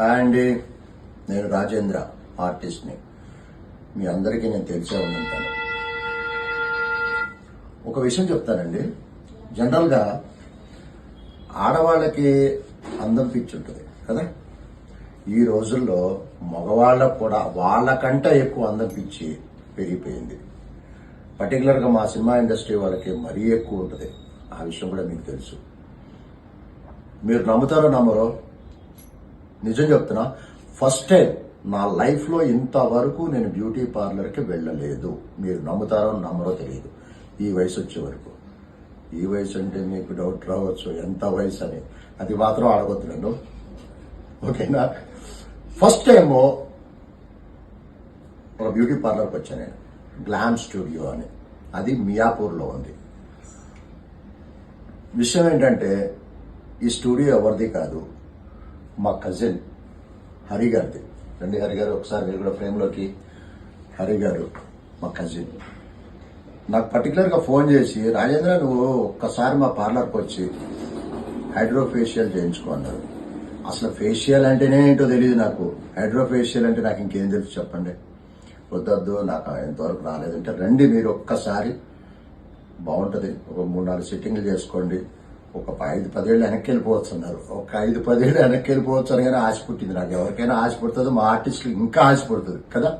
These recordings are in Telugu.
హాయ్ అండి నేను రాజేంద్ర ఆర్టిస్ట్ని. మీ అందరికీ నేను తెలిసే ఉంటాను ఒక విషయం చెప్తానండి. జనరల్గా ఆడవాళ్ళకి అందం పిచ్చి ఉంటుంది కదా? ఈ రోజుల్లో మగవాళ్ళకు కూడా వాళ్ళకంటే ఎక్కువ అందం పిచ్చి పెరిగిపోయింది. పర్టికులర్గా మా సినిమా ఇండస్ట్రీ వాళ్ళకి మరీ ఎక్కువ ఉంటుంది. ఆ విషయం కూడా మీకు తెలుసు. మీరు నమ్ముతారో నమ్మరో నిజం చెప్తున్నా ఫస్ట్ టైం నా లైఫ్లో ఇంతవరకు నేను బ్యూటీ పార్లర్కి వెళ్ళలేదు. మీరు నమ్ముతారో నమ్మరో తెలియదు. ఈ వయసు వచ్చే వరకు. ఈ వయసు అంటే మీకు డౌట్ రావచ్చు ఎంత వయసు అని. అది మాత్రం అడగొద్దు నన్ను. ఓకేనా? ఫస్ట్ టైము ఒక బ్యూటీ పార్లర్కి వచ్చాను నేను. గ్లామ్ స్టూడియో అని. అది మియాపూర్లో ఉంది. విషయం ఏంటంటే ఈ స్టూడియో ఎవరిది కాదు. మా కజిన్ హరి గారిది. రండి హరి గారు ఒకసారి మీరు కూడా ఫ్రేమ్లోకి. హరి గారు మా కజిన్ నాకు పర్టికులర్గా ఫోన్ చేసి రాజేంద్ర నువ్వు ఒక్కసారి మా పార్లర్కి వచ్చి హైడ్రో ఫేషియల్ చేయించుకో అన్నారు. అసలు ఫేషియల్ అంటేనే ఏంటో తెలియదు నాకు. హైడ్రో ఫేషియల్ అంటే నాకు ఇంకేం తెలుసు చెప్పండి. వద్దొద్దు నాకు ఎంతవరకు రాలేదంటే రండి మీరు ఒక్కసారి. బాగుంటుంది. ఒక మూడు నాలుగు సిట్టింగ్లు చేసుకోండి. ఒక ఐదు పదేళ్ళు వెనక్కి వెళ్ళిపోవచ్చు అన్నారు. ఒక ఐదు పదేళ్ళు వెనక్కి వెళ్ళిపోవచ్చు అని కానీ ఆశ పుట్టింది నాకు. ఎవరికైనా ఆశ పుడుతుంది మా ఆర్టిస్టులు ఇంకా ఆశ పుడుతుంది కదా?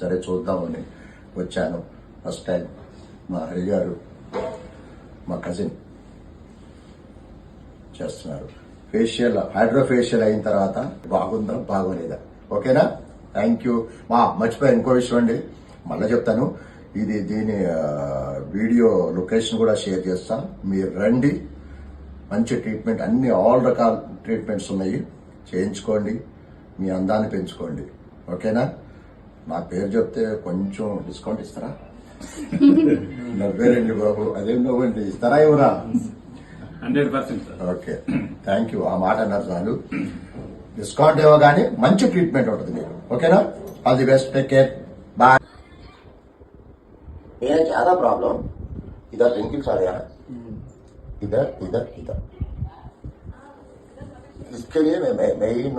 సరే చూద్దామని వచ్చాను. ఫస్ట్ టైం మా హరి గారు మా కజిన్ చేస్తున్నారు. ఫేషియల్ హైడ్రో ఫేషియల్ అయిన తర్వాత బాగుందా బాగోలేదా? ఓకేనా? Thank you. మా మర్చిపోయా ఇంకో విషయం అండి. మళ్ళీ చెప్తాను. ఇది దీని వీడియో లొకేషన్ కూడా షేర్ చేస్తా. మీరు రండి. మంచి ట్రీట్మెంట్ అన్ని ఆల్ రకాల ట్రీట్మెంట్స్ ఉన్నాయి. చేయించుకోండి. మీ అందాన్ని పెంచుకోండి. ఓకేనా? నా పేరు చెప్తే కొంచెం డిస్కౌంట్ ఇస్తారా? నవ్వేరండి బాబు. అదేం నవ్వండి. ఇస్తారా ఇవ్వరా hundred percent okay. Thank you. ఆ మాట అన్నారు చాలు. డిస్కౌంట్ ఇవ్వగానే మంచి ట్రీట్మెంట్ ఉంటుంది మీకు. ఓకేనా? All the best. Take care. ये ज़्यादा प्रॉब्लम इधर ड्रिंकिंग आ गया इधर इधर इधर। इसके लिए मैं मैं मैं ही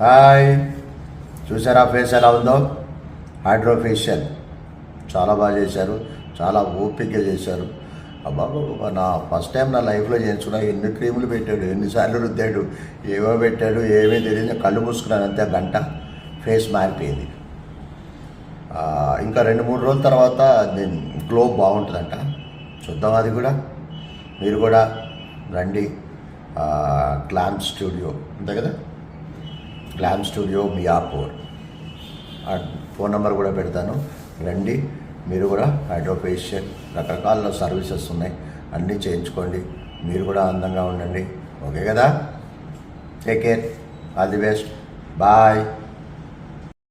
హాయ్. చూసారా ఫేస్ ఎలా ఉందో? హైడ్రోఫేషియల్ చాలా బాగా చేశారు. చాలా ఓపికగా చేశారు. అబ్బా నా ఫస్ట్ టైం నా లైఫ్లో చేయించుకున్నా ఎన్ని క్రీములు పెట్టాడు ఎన్నిసార్లు రుద్దాడు ఏమో పెట్టాడు ఏమీ తెలియదు. కళ్ళు మూసుకున్నాను అంతే గంట ఫేస్ మారిపోయింది. ఇంకా రెండు మూడు రోజుల తర్వాత నేను గ్లో బాగుంటుందంట. చూద్దాం అది కూడా. మీరు కూడా రండి. గ్లామ్ స్టూడియో అంతే కదా? Glam studio Miyapur. ఆ ఫోన్ నెంబర్ కూడా పెడతాను. రండి మీరు కూడా హైడ్రోఫేషియల్ రకరకాల సర్వీసెస్ ఉన్నాయి. అన్నీ చేయించుకోండి. మీరు కూడా అందంగా ఉండండి. ఓకే కదా? Take care. All the best. Bye.